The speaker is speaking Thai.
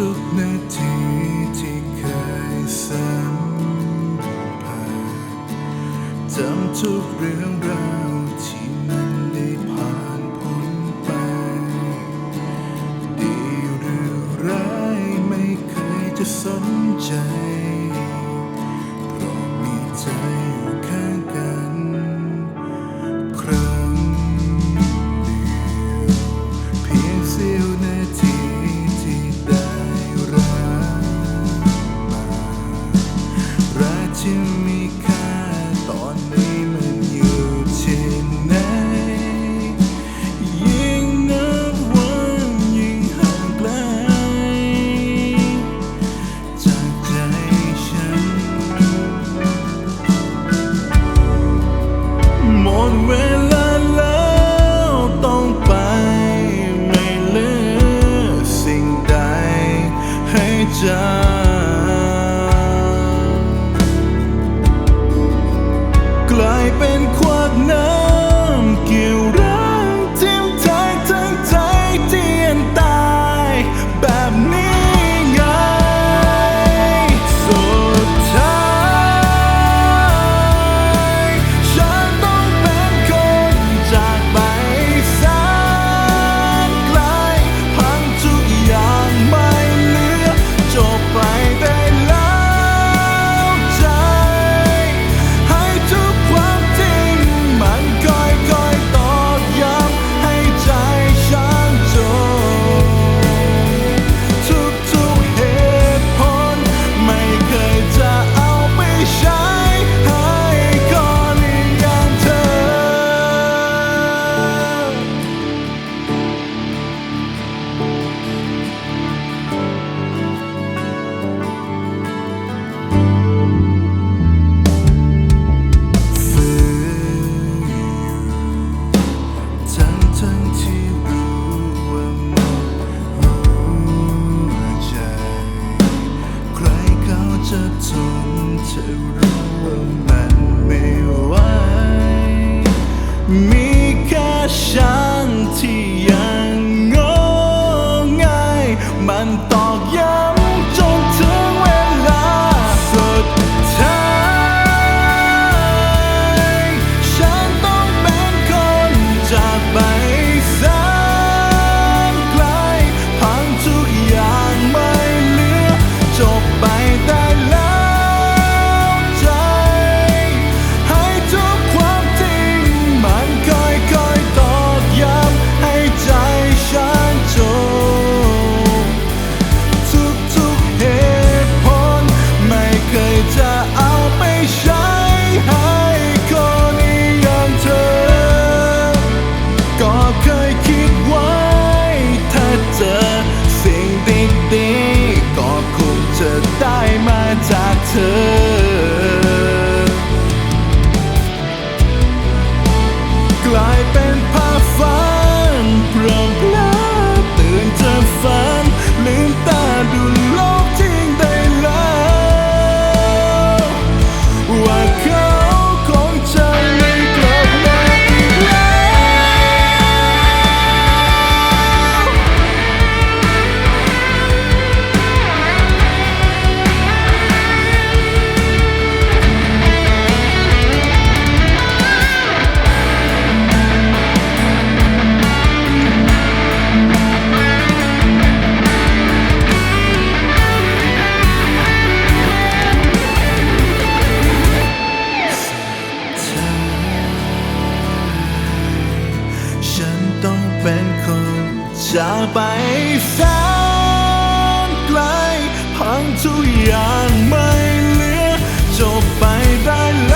ทุกนาทีที่เคยสัมผัสจำทุกเรื่องราวที่มันได้ผ่านพ้นไป ดีหรือร้ายไม่เคยจะสนใจ เป็นคนจากไปแสนไกลพังทุกอย่างไม่เหลือจบไปได้แล้ว